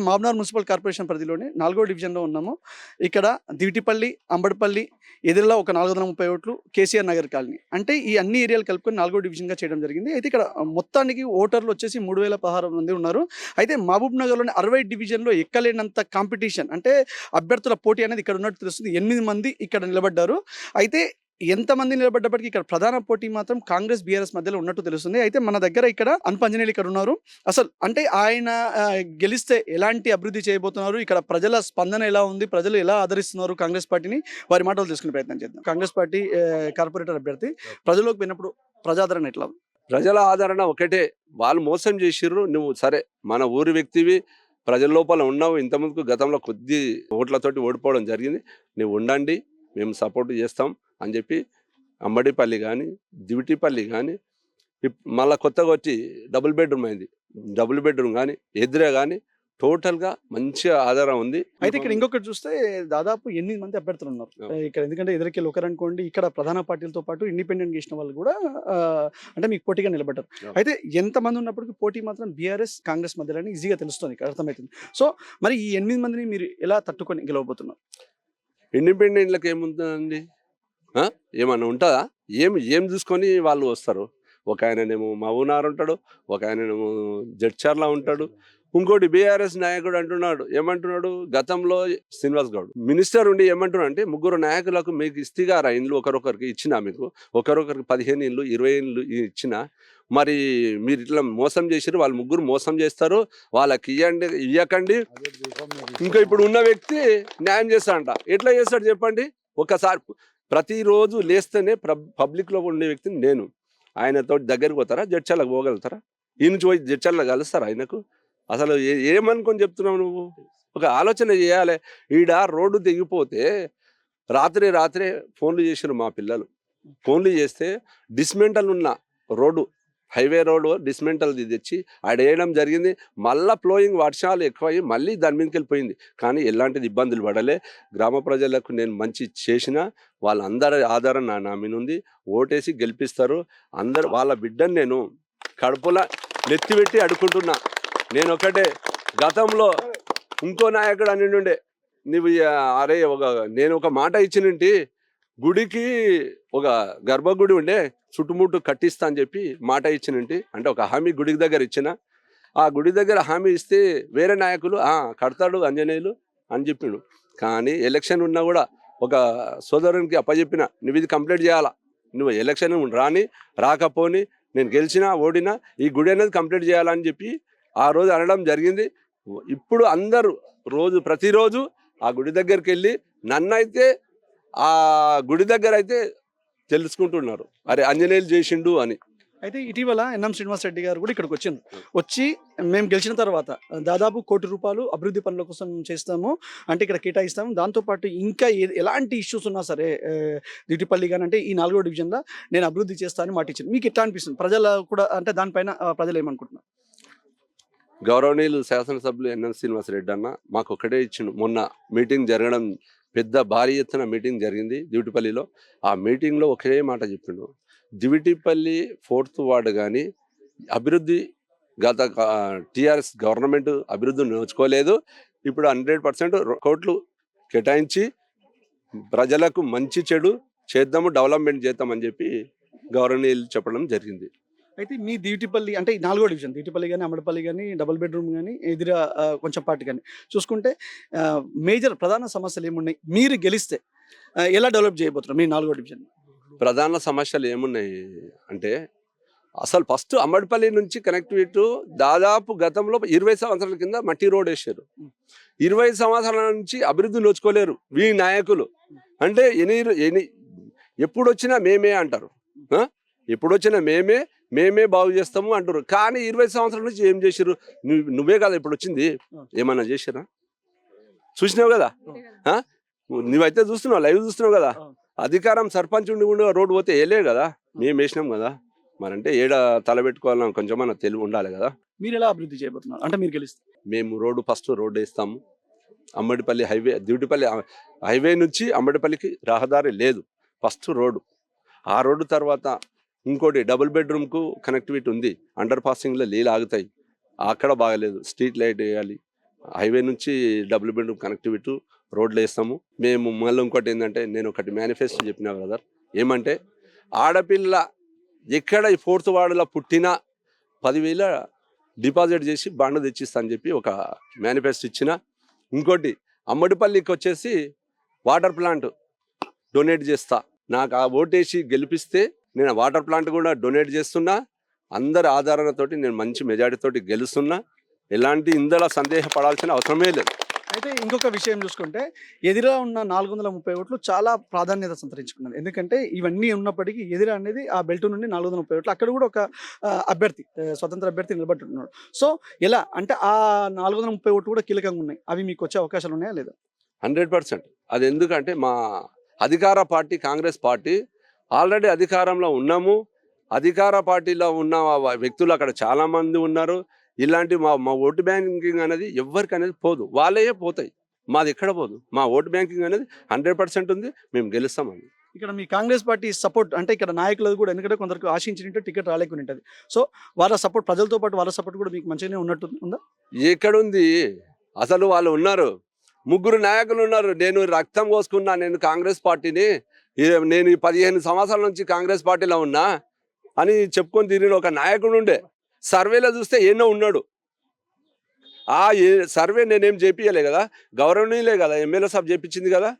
మనం మాబ్నార్ municipal corporation పరిధిలోని నాలుగో డివిజన్లో ఉన్నాము. ఇక్కడ దివిటిపల్లి అంబడిపల్లి ఎదురులా ఒక నాలుగు వందల ముప్పై ఓట్లు కేసీఆర్ నగర్ కాలనీ. అంటే ఈ అన్ని ఏరియాలు కలుపుకొని నాలుగో డివిజన్గా చేయడం జరిగింది. అయితే ఇక్కడ మొత్తానికి ఓటర్లు వచ్చేసి మూడు వేల పదహారు మంది ఉన్నారు. అయితే మహబూబ్ నగర్లోని అరవై డివిజన్లో ఎక్కలేనంత కాంపిటీషన్ అంటే అభ్యర్థుల పోటీ అనేది ఇక్కడ ఉన్నట్టు తెలుస్తుంది. ఎనిమిది మంది ఇక్కడ నిలబడ్డారు. అయితే ఎంతమంది నిలబడ్డప్పటికీ ఇక్కడ ప్రధాన పోటీ మాత్రం కాంగ్రెస్ బీఆర్ఎస్ మధ్యలో ఉన్నట్టు తెలుస్తుంది. అయితే మన దగ్గర ఇక్కడ అనుపంజనేయులు ఇక్కడ ఉన్నారు. అసలు అంటే ఆయన గెలిస్తే ఎలాంటి అభివృద్ధి చేయబోతున్నారు? ఇక్కడ ప్రజల స్పందన ఎలా ఉంది? ప్రజలు ఎలా ఆదరిస్తున్నారు కాంగ్రెస్ పార్టీని? వారి మాటలు తీసుకునే ప్రయత్నం చేద్దాం. కాంగ్రెస్ పార్టీ కార్పొరేటర్ అభ్యర్థి. ప్రజల్లోకి పోయినప్పుడు ప్రజాదరణ ఎట్లా ప్రజల ఆదరణ ఒకటే. వాళ్ళు మోసం చేసిర్రు. నువ్వు సరే మన ఊరి వ్యక్తివి ప్రజల లోపల ఉన్నావు. ఇంతకుముందుకు గతంలో కొద్ది ఓట్లతోటి ఓడిపోవడం జరిగింది. నువ్వు ఉండండి. మేము సపోర్ట్ చేస్తాం. అని చెప్పి అమ్మడిపల్లి కానీ దివిటిపల్లి కానీ మళ్ళీ కొత్తగా వచ్చి డబుల్ బెడ్రూమ్ అయింది. డబుల్ బెడ్రూమ్ కానీ ఎదురే కానీ టోటల్గా మంచి ఆధారం ఉంది. అయితే ఇక్కడ ఇంకొకటి చూస్తే దాదాపు ఎనిమిది మంది అభ్యర్థులు ఉన్నారు. ఇక్కడ ఎందుకంటే ఎదురుకెళ్ళి ఒకరు అనుకోండి ఇక్కడ ప్రధాన పార్టీలతో పాటు ఇండిపెండెంట్ చేసిన వాళ్ళు కూడా అంటే మీకు పోటీగా నిలబడ్డారు. అయితే ఎంత మంది ఉన్నప్పటికీ పోటీ మాత్రం బీఆర్ఎస్ కాంగ్రెస్ మధ్యలో ఈజీగా తెలుస్తుంది ఇక్కడ అర్థమవుతుంది. సో మరి ఈ ఎనిమిది మందిని మీరు ఎలా తట్టుకొని గెలవబోతున్నారు? ఇండిపెండెంట్లకు ఏముంటుందండి? ఏమన్నా ఉంటుందా? ఏం ఏం చూసుకొని వాళ్ళు వస్తారు? ఒక ఆయననేమో మహబూనార్ ఉంటాడు ఒక ఆయననేమో జడ్చర్లా ఉంటాడు. ఇంకోటి బీఆర్ఎస్ నాయకుడు అంటున్నాడు ఏమంటున్నాడు? గతంలో శ్రీనివాస్ గౌడ్. మినిస్టర్ ఉండి ఏమంటున్నాడు అంటే ముగ్గురు నాయకులకు మీకు ఇస్తిగారా ఇండ్లు ఒకరొకరికి ఇచ్చినా మీకు? ఒకరొకరికి పదిహేను ఇండ్లు ఇరవై ఇండ్లు ఇచ్చిన? మరి మీరు ఇట్లా మోసం చేసిరు వాళ్ళు ముగ్గురు మోసం చేస్తారు వాళ్ళకి ఇవ్వండి ఇవ్వకండి ఇంకా ఇప్పుడు ఉన్న వ్యక్తి న్యాయం చేస్తాడంట ఎట్లా చేస్తాడు చెప్పండి? ఒకసారి ప్రతిరోజు లేస్తేనే పబ్లిక్లో ఉండే వ్యక్తిని నేను. ఆయనతో దగ్గరికి పోతారా? జడ్చర్లకు పోగలుగుతారా? ఈ నుంచి పోయి కలుస్తారా ఆయనకు? అసలు ఏమనుకొని చెప్తున్నావు నువ్వు? ఒక ఆలోచన చేయాలి. ఈడ రోడ్డు తెగిపోతే రాత్రి రాత్రే ఫోన్లు చేసిరు మా పిల్లలు. ఫోన్లు చేస్తే డిస్మెంటల్ ఉన్న రోడ్డు హైవే రోడ్డు డిస్మెంటల్ తెచ్చి ఆడ వేయడం జరిగింది. మళ్ళా ఫ్లోయింగ్ వర్షాలు ఎక్కువయ్యి మళ్ళీ దాని మీదకి వెళ్ళిపోయింది కానీ ఎలాంటిది ఇబ్బందులు పడలే. గ్రామ ప్రజలకు నేను మంచి చేసిన వాళ్ళందరి ఆధారం నా నా మీద ఉంది ఓటేసి గెలిపిస్తారు. అందరు వాళ్ళ బిడ్డను నేను కడుపులా నెత్తిపెట్టి అడుకుంటున్నా నేను ఒకటే గతంలో ఇంకో నాయకుడు అని ఉండే నువ్వు అరే ఒక నేను ఒక మాట ఇచ్చినంటి గుడికి ఒక గర్భగుడి ఉండే చుట్టుముట్టు కట్టిస్తా అని చెప్పి మాట ఇచ్చినంటి. అంటే ఒక హామీ గుడికి దగ్గర ఇచ్చిన. ఆ గుడి దగ్గర హామీ ఇస్తే వేరే నాయకులు ఆ కడతాడు అంజనేయులు అని చెప్పిండు. కానీ ఎలక్షన్ ఉన్నా కూడా ఒక సోదరునికి అప్పచెప్పిన నువ్వు ఇది కంప్లీట్ చేయాలా? నువ్వు ఎలక్షన్ రాని రాకపోని నేను గెలిచినా ఓడినా ఈ గుడి అనేది కంప్లీట్ చేయాలని చెప్పి ఆ రోజు అనడం జరిగింది. ఇప్పుడు అందరూ రోజు ప్రతిరోజు ఆ గుడి దగ్గరికి వెళ్ళి నన్నైతే ఆ గుడి దగ్గర అయితే తెలుసుకుంటున్నారు. అరే అంజనేయులు చేసిండు అని. అయితే ఇటీవల ఎన్ఎం శ్రీనివాస్ రెడ్డి గారు కూడా ఇక్కడికి వచ్చింది వచ్చి మేము గెలిచిన తర్వాత దాదాపు కోటి రూపాయలు అభివృద్ధి పనుల కోసం చేస్తాము. అంటే ఇక్కడ కేటాయిస్తాము. దాంతోపాటు ఇంకా ఎలాంటి ఇష్యూస్ ఉన్నా సరే దిటిపల్లి కానీ అంటే ఈ నాలుగో డివిజన్లో నేను అభివృద్ధి చేస్తానని మాట మీకు ఎట్లా అనిపిస్తుంది? ప్రజల కూడా అంటే దానిపైన ప్రజలు ఏమనుకుంటున్నారు? గౌరవనీయులు శాసనసభ్యులు ఎన్ఎన్ శ్రీనివాస్ రెడ్డి అన్న మాకు ఒకటే ఇచ్చిండు. మొన్న మీటింగ్ జరగడం పెద్ద భారీ ఎత్తున మీటింగ్ జరిగింది దివిటిపల్లిలో. ఆ మీటింగ్లో ఒకే మాట చెప్పిండు. దివిటిపల్లి ఫోర్త్ వార్డు కానీ అభివృద్ధి గత టీఆర్ఎస్ గవర్నమెంట్ అభివృద్ధి నోచుకోలేదు. ఇప్పుడు హండ్రెడ్ పర్సెంట్ కోట్లు కేటాయించి ప్రజలకు మంచి చెడు చేద్దాము డెవలప్మెంట్ చేద్దామని చెప్పి గౌరవనీయులు చెప్పడం జరిగింది. అయితే మీ దీటిపల్లి అంటే నాలుగో డివిజన్ దీటిపల్లి కానీ అమడపల్లి కానీ డబుల్ బెడ్రూమ్ కానీ ఎదుర కొంచెం పార్టీ కానీ చూసుకుంటే మేజర్ ప్రధాన సమస్యలు ఏమున్నాయి? మీరు గెలిస్తే ఎలా డెవలప్ చేయబోతున్నారు మీ నాలుగో డివిజన్? ప్రధాన సమస్యలు ఏమున్నాయి అంటే అసలు ఫస్ట్ అమ్మడిపల్లి నుంచి కనెక్టివిటీ దాదాపు గతంలో ఇరవై సంవత్సరాల కింద మట్టి రోడ్ వేసారు. ఇరవై సంవత్సరాల నుంచి అభివృద్ధి నోచుకోలేరు వీ నాయకులు. అంటే ఎన్ని ఎన్ని ఎప్పుడు వచ్చినా మేమే అంటారు. ఆ? ఎప్పుడు వచ్చినా మేమే మేమే బాగు చేస్తాము అంటారు కానీ ఇరవై సంవత్సరాల నుంచి ఏం చేసారు నువ్వు నువ్వే కదా ఇప్పుడు వచ్చింది. ఏమన్నా చేసిరా చూసినావు కదా? నువ్వైతే చూస్తున్నావు లైవ్ చూస్తున్నావు కదా. అధికారం సర్పంచ్ ఉండి ఉండి రోడ్డు పోతే వేయలే కదా? మేము వేసినాం కదా? మరంటే ఏడ తలబెట్టుకోవాలని కొంచెమన్నా తెలివి ఉండాలి కదా? మీరు ఎలా అభివృద్ధి చేయబోతున్నారు? అంటే మీరు గెలిస్తే. మేము రోడ్డు ఫస్ట్ రోడ్డు వేస్తాము. అమ్మడిపల్లి హైవే దివిటిపల్లి హైవే నుంచి అమ్మడిపల్లికి రహదారి లేదు. First road. ఆ రోడ్డు తర్వాత ఇంకోటి డబుల్ బెడ్రూమ్కు కనెక్టివిటీ ఉంది. అండర్ పాసింగ్లో నీళ్ళు ఆగుతాయి. అక్కడ బాగలేదు. స్ట్రీట్ లైట్ వేయాలి. హైవే నుంచి డబుల్ బెడ్రూమ్ కనెక్టివిటీ రోడ్లు వేస్తాము. మేము మళ్ళీ ఇంకోటి ఏంటంటే నేను ఒకటి మేనిఫెస్టో చెప్పిన బ్రదర్ ఏమంటే ఆడపిల్ల ఎక్కడ ఈ ఫోర్త్ వార్డులో పుట్టినా పదివేల డిపాజిట్ చేసి బాండ్ తెచ్చిస్తా అని చెప్పి ఒక మేనిఫెస్టో ఇచ్చిన ఇంకోటి అమ్మడిపల్లికి వచ్చేసి వాటర్ ప్లాంట్ డొనేట్ చేస్తా. నాకు ఆ ఓటేసి గెలిపిస్తే నేను వాటర్ ప్లాంట్ కూడా డొనేట్ చేస్తున్నా. అందరి ఆధారాలతోటి నేను మంచి మెజారిటీతోటి గెలుస్తున్నా. ఎలాంటి ఇందులో సందేహపడాల్సిన అవసరమే లేదు. అయితే ఇంకొక విషయం చూసుకుంటే ఎదురా ఉన్న నాలుగు వందల ముప్పై ఓట్లు చాలా ప్రాధాన్యత సంతరించుకున్నది ఎందుకంటే ఇవన్నీ ఉన్నప్పటికీ ఎదురా అనేది ఆ బెల్ట్ నుండి నాలుగు వందల ముప్పై ఓట్లు. అక్కడ కూడా ఒక అభ్యర్థి స్వతంత్ర అభ్యర్థి నిలబడుతున్నాడు సో ఎలా? అంటే ఆ నాలుగు వందల ముప్పై ఓట్లు కూడా కీలకంగా ఉన్నాయి. అవి మీకు వచ్చే అవకాశాలు ఉన్నాయా లేదా? Hundred percent. అది ఎందుకంటే మా అధికార పార్టీ కాంగ్రెస్ పార్టీ ఆల్రెడీ అధికారంలో ఉన్నాము. అధికార పార్టీలో ఉన్న వ్యక్తులు అక్కడ చాలా మంది ఉన్నారు. ఇలాంటి మా మా ఓటు బ్యాంకింగ్ అనేది ఎవరికి అనేది పోదు. వాళ్ళే పోతాయి. మాది ఎక్కడ పోదు. మా ఓటు బ్యాంకింగ్ అనేది హండ్రెడ్ పర్సెంట్ ఉంది. మేము గెలుస్తామని ఇక్కడ మీ కాంగ్రెస్ పార్టీ సపోర్ట్ అంటే ఇక్కడ నాయకులది కూడా ఎందుకంటే కొందరికి ఆశించినట్టు టికెట్ రాలేకుండా ఉంటుంది సో వాళ్ళ సపోర్ట్ ప్రజలతో పాటు వాళ్ళ సపోర్ట్ కూడా మీకు మంచిగానే ఉన్నట్టు ఉందా? ఎక్కడుంది? అసలు వాళ్ళు ఉన్నారు. ముగ్గురు నాయకులు ఉన్నారు. నేను రక్తం కోసుకున్నా నేను కాంగ్రెస్ పార్టీని. నేను ఈ పదిహేను సంవత్సరాల నుంచి కాంగ్రెస్ పార్టీలో ఉన్నా అని చెప్పుకొని తిరిగిన ఒక నాయకుడు ఉండే. సర్వేలో చూస్తే ఎన్నో ఉన్నాడు. ఆ ఏ- సర్వే నేనేం చేపియలే కదా? గౌరవనీయులే కదా? ఎమ్మెల్యే సాబ్ చేపించింది కదా?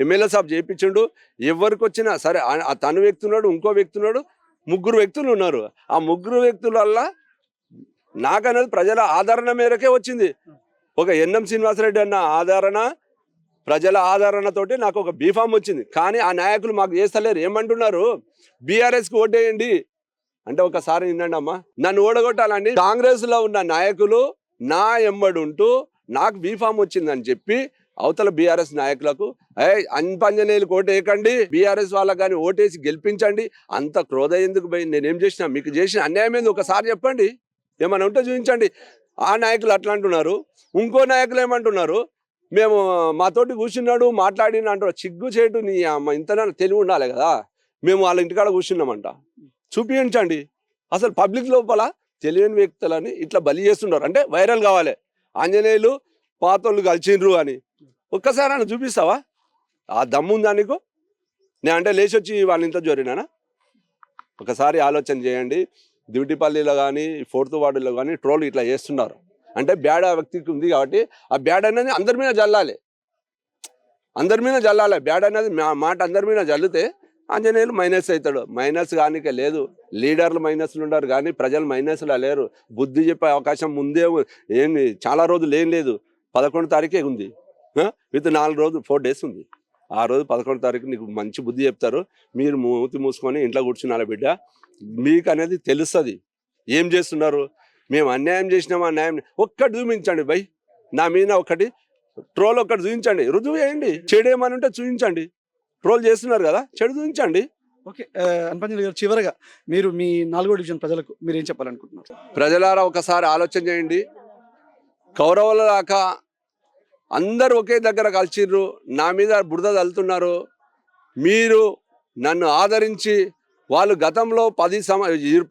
ఎమ్మెల్యే సాబ్ చేపించిండు. ఎవరికి వచ్చినా సరే తను వ్యక్తి ఉన్నాడు ఇంకో వ్యక్తి ఉన్నాడు ముగ్గురు వ్యక్తులు ఉన్నారు. ఆ ముగ్గురు వ్యక్తులల్లా నాకనేది ప్రజల ఆదరణ మేరకే వచ్చింది. ఒక ఎన్ఎం శ్రీనివాసరెడ్డి అన్న ఆదరణ ప్రజల ఆదరణతోటి నాకు ఒక బీఫామ్ వచ్చింది. కానీ ఆ నాయకులు మాకు చేస్తలేరు. ఏమంటున్నారు? బీఆర్ఎస్కి ఓటేయండి. అంటే ఒకసారి వినండి అమ్మా. నన్ను ఓడగొట్టాలండి. కాంగ్రెస్లో ఉన్న నాయకులు నా ఎంబడి ఉంటూ నాకు బీఫామ్ వచ్చిందని చెప్పి అవతల బీఆర్ఎస్ నాయకులకు ఏ అన్పంజనేయులు ఓటేయకండి బీఆర్ఎస్ వాళ్ళకి కానీ ఓటేసి గెలిపించండి. అంత క్రోధ ఎందుకు పోయింది? నేనేం చేసిన? మీకు చేసిన అన్యాయం ఏంది? ఒకసారి చెప్పండి. ఏమైనా ఉంటే చూపించండి. ఆ నాయకులు అట్లా అంటున్నారు. ఇంకో నాయకులు ఏమంటున్నారు? మేము మాతోటి కూర్చున్నాడు మాట్లాడిన అంటారు చిగ్గు చేటు నీ అమ్మ ఇంతనా తెలివి ఉండాలి కదా. మేము వాళ్ళ ఇంటికాడ కూర్చున్నామంట. చూపించండి. అసలు పబ్లిక్ లోపల తెలియని వ్యక్తులని ఇట్లా బలి చేస్తున్నారు. అంటే వైరల్ కావాలి. ఆంజనేయులు పాతోళ్ళు కలిసిండ్రు అని. ఒక్కసారి అని చూపిస్తావా? ఆ దమ్ముందా నీకు? నేను అంటే లేచి వచ్చి వాళ్ళ ఇంత జోరినానా? ఒకసారి ఆలోచన చేయండి. దివిటిపల్లిలో కానీ ఫోర్త్ వార్డులో కానీ ట్రోల్ ఇట్లా చేస్తున్నారు. అంటే బ్యాడ్ ఆ వ్యక్తికి ఉంది కాబట్టి ఆ బ్యాడ్ అనేది అందరి మీద జల్లాలి. అందరి మీద జల్లాలి. బ్యాడ్ అనేది మా మాట అందరి మీద జల్లితే ఆంజనేయులు మైనస్ అవుతాడు. మైనస్ కానికే లేదు. లీడర్లు మైనస్లు ఉండరు కానీ ప్రజలు మైనస్లు లేరు. బుద్ధి చెప్పే అవకాశం ముందే ఏంది? చాలా రోజులు ఏం లేదు. పదకొండు తారీఖే ఉంది. విత్ నాలుగు రోజులు ఫోర్ డేస్ ఉంది. ఆ రోజు పదకొండు తారీఖు నీకు మంచి బుద్ధి చెప్తారు. మీరు మూతి మూసుకొని ఇంట్లో కూర్చున్నారా బిడ్డ? మీకు అనేది తెలుస్తుంది. ఏం చేస్తున్నారు? మేము అన్యాయం చేసినామా అన్యాయం ఒక్కటి చూపించండి బై నా మీద ఒకటి ట్రోల్ ఒక్కటి చూపించండి. రుజువు చేయండి. చెడు ఏమని ఉంటే చూపించండి. ట్రోల్ చేస్తున్నారు కదా చెడు చూపించండి. ఓకే అన్పంజలి గారు చివరగా మీరు మీ నాలుగో డివిజన్ ప్రజలకు మీరు ఏం చెప్పాలనుకుంటున్నారు? ప్రజలారా ఒకసారి ఆలోచన చేయండి. కౌరవుల దాకా అందరు ఒకే దగ్గర కలిసిర్రు. నా మీద బురద తల్లుతున్నారు మీరు నన్ను ఆదరించి వాళ్ళు గతంలో పది సంవ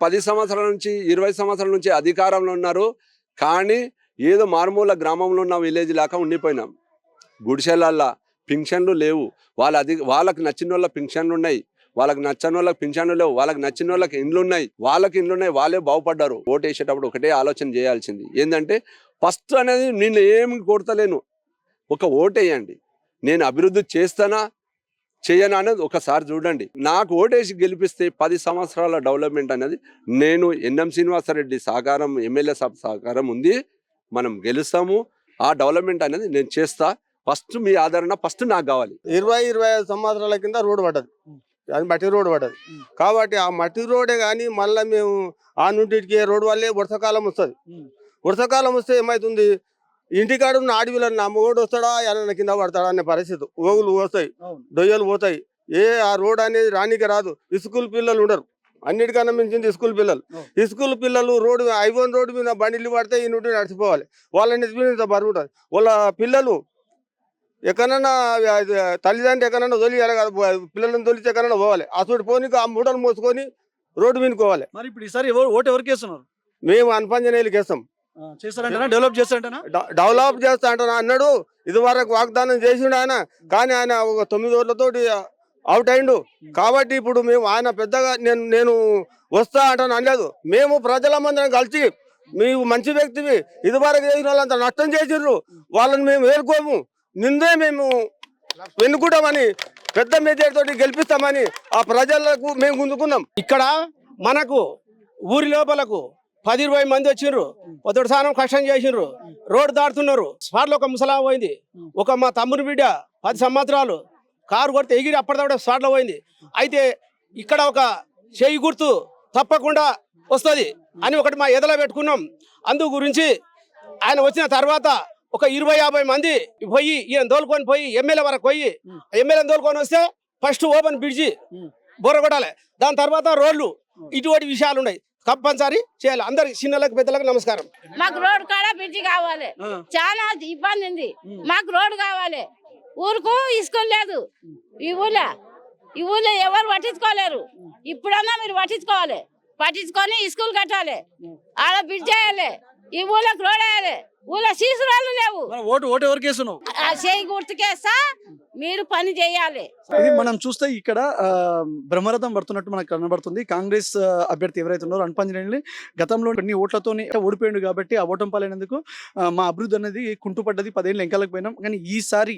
పది సంవత్సరాల నుంచి ఇరవై సంవత్సరాల నుంచి అధికారంలో ఉన్నారు. కానీ ఏదో మారుమూల గ్రామంలో ఉన్న విలేజ్ లాగా ఉండిపోయినాం. గుడిసెలల్లా పింఛన్లు లేవు. వాళ్ళ అధి వాళ్ళకి నచ్చిన వాళ్ళ పింఛన్లు ఉన్నాయి. వాళ్ళకి నచ్చని వాళ్ళకి పింఛన్లు లేవు. వాళ్ళకి నచ్చిన వాళ్ళకి ఇండ్లు ఉన్నాయి. వాళ్ళకి ఇండ్లు ఉన్నాయి. వాళ్ళే బాగుపడ్డారు. ఓటు వేసేటప్పుడు ఒకటే ఆలోచన చేయాల్సింది. ఏంటంటే ఫస్ట్ అనేది నేను ఏమి కోరతలేను. ఒక ఓటు వేయండి నేను అభివృద్ధి చేస్తానా చేయనా అనేది ఒకసారి చూడండి. నాకు ఓటేసి గెలిపిస్తే పది సంవత్సరాల డెవలప్మెంట్ అనేది నేను ఎన్ఎం శ్రీనివాసరెడ్డి సహకారం ఎమ్మెల్యే సభ సహకారం ఉంది. మనం గెలుస్తాము. ఆ డెవలప్మెంట్ అనేది నేను చేస్తా. ఫస్ట్ మీ ఆదరణ ఫస్ట్ నాకు కావాలి. ఇరవై ఇరవై ఐదు సంవత్సరాల కింద రోడ్డు పడ్డది. అది మట్టి రోడ్డు పడ్డది. కాబట్టి ఆ మట్టి రోడే కానీ మళ్ళీ మేము ఆ నుంటికి రోడ్డు వల్లే వర్షాకాలం వస్తుంది. వర్షాకాలం వస్తే ఏమవుతుంది ఇంటికాడ ఉన్న అడవిలో మగోడు వస్తాడా ఎన్న కింద పడతాడా అనే పరిస్థితి. ఓగులు పోతాయి అవును. దొయ్యలు పోతాయి. ఏ ఆ రోడ్ అనేది రానికి రాదు. స్కూల్ పిల్లలు ఉండరు. అన్నిటికన్నా మించింది స్కూల్ పిల్లలు. అవును. స్కూల్ పిల్లలు రోడ్డు ఐవన్ రోడ్డు మీద బండిలు పడితే ఈ నుండి నడిచిపోవాలి. వాళ్ళని బరువు ఉంటుంది. వాళ్ళ పిల్లలు ఎక్కడన్నా తల్లిదండ్రులు ఎక్కడన్నా తొలియాలి కదా పిల్లలను తొలిచి ఎక్కడన్నా పోవాలి. అసలు పోనీకి ఆ మూటలు మోసుకొని రోడ్డు మీదకి పోవాలి. మరి ఇప్పుడు ఈసారి ఎవరు ఓటు ఎవరికి వేస్తున్నారు? మేము అనుపంజనేయులకి వేస్తాం. చేస్తారంటనా? డెవలప్ చేస్తారంటనా? డెవలప్ చేస్తా అంటాను? అన్నాడు. ఇది వరకు వాగ్దానం చేసిండు ఆయన. కానీ ఆయన ఒక తొమ్మిది ఓట్లతోటి అవుట్ అయిండు. కాబట్టి ఇప్పుడు మేము ఆయన పెద్దగా నేను నేను వస్తా అంటాను అనలేదు. మేము ప్రజల మందిరం కలిసి మేము మంచి వ్యక్తివి. ఇది వరకు చేసిన వాళ్ళంతా నష్టం చేసిండ్రు. వాళ్ళని మేము ఏలుకోము. నిందే మేము వెన్నుకుంటామని పెద్ద మెజార్టీతోటి గెలిపిస్తామని ఆ ప్రజలకు మేము గుంజుకున్నాం. ఇక్కడ మనకు ఊరి లోపలకు పది ఇరవై మంది వచ్చిండ్రు పొద్దుడు స్నానం కష్టం చేసిండ్రు. రోడ్డు దాటుతున్నారు. స్పాట్లో ఒక ముసలా పోయింది. ఒక మా తమ్ముని బిడ్డ పది సంవత్సరాలు కారు కొడితే ఎగిరి అప్పటిదప్పుడు స్పాట్లో పోయింది. అయితే ఇక్కడ ఒక చేయి గుర్తు తప్పకుండా వస్తుంది అని ఒకటి మా ఎదలో పెట్టుకున్నాం. అందు గురించి ఆయన వచ్చిన తర్వాత ఒక ఇరవై యాభై మంది పోయి ఈయన దోలుకొని పోయి ఎమ్మెల్యే వరకు పోయి ఎమ్మెల్యే దోలుకొని వస్తే ఫస్ట్ ఓపెన్ బ్రిడ్జి బుర్ర కొట్టాలి దాని తర్వాత రోడ్లు ఇటువంటి విషయాలు ఉన్నాయి. కంపల్సరీ చేయాలి. అందరికి చిన్నలకు పెద్దలకు నమస్కారం. మాకు రోడ్ కాడ బ్రిడ్జి కావాలి. చాలా ఇబ్బంది ఉంది. మాకు రోడ్ కావాలి. ఊరుకు స్కూల్ లేదు. ఈ ఊళ్ళో ఈ ఊళ్ళో ఎవరు పట్టించుకోలేరు. ఇప్పుడన్నా మీరు పట్టించుకోవాలి. పట్టించుకొని స్కూల్ కట్టాలి. ఆడ బ్రిడ్జ్ వేయాలి. ఈ ఊళ్ళోకి రోడ్ వేయాలి. ఊళ్ళో సీసురాళ్ళు లేవు. మరి ఓటు ఓటు ఎవరికి వేస్తున్నావు? ఆ చేయి గుర్తుకేస్తా. మీరు పని చేయాలి. ఇది మనం చూస్తే ఇక్కడ బ్రహ్మరథం పడుతున్నట్టు మనకు కనబడుతుంది. కాంగ్రెస్ అభ్యర్థి ఎవరైతే ఉన్నారో అనుపంజనేని గతంలో కొన్ని ఓట్లతోని ఓడిపోయిండు కాబట్టి ఆ ఓటం పాలైనందుకు మా అభివృద్ధి అనేది కుంటుపడ్డది. పదేళ్ళు ఎంకలకు పోయినాం. కానీ ఈసారి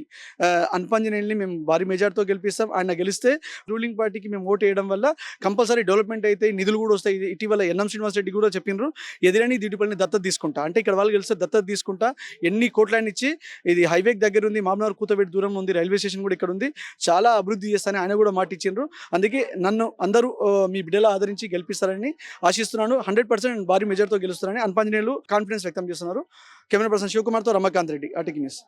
అనుపంజనేని మేము భారీ మెజార్టీతో గెలిపిస్తాం. ఆయన గెలిస్తే రూలింగ్ పార్టీకి మేము ఓటు వేయడం వల్ల కంపల్సరీ డెవలప్మెంట్ అయితే నిధులు కూడా వస్తాయి. ఇటీవల ఎన్ఎం శ్రీనివాస్ రెడ్డి కూడా చెప్పిండ్రు ఎదురని దిడిపల్లిని దత్తత తీసుకుంటా. అంటే ఇక్కడ వాళ్ళు గెలిస్తే దత్తత తీసుకుంటా. ఎన్ని కోట్లని ఇచ్చి ఇది హైవే దగ్గర ఉంది మామనార్ కూతబెట్టి దూరం ఉంది రైల్వే స్టేషన్ కూడా ఇక్కడ ఉంది. చాలా అభివృద్ధి చేస్తానని ఆయన కూడా మాట ఇచ్చిండ్రు. అందుకే నన్ను అందరూ మీ బిడ్డలా ఆదరించి గెలిపిస్తారని ఆశిస్తున్నాను. హండ్రెడ్ పర్సెంట్ భారీ మెజార్తో గెలుస్తారని అన్పాంజనేయులు కాన్ఫిడెన్స్ వ్యక్తం చేస్తున్నారు. కెమెరా పర్సన్ శివకుమార్తో రమాకాంత్ రెడ్డి ఆర్టికి న్యూస్.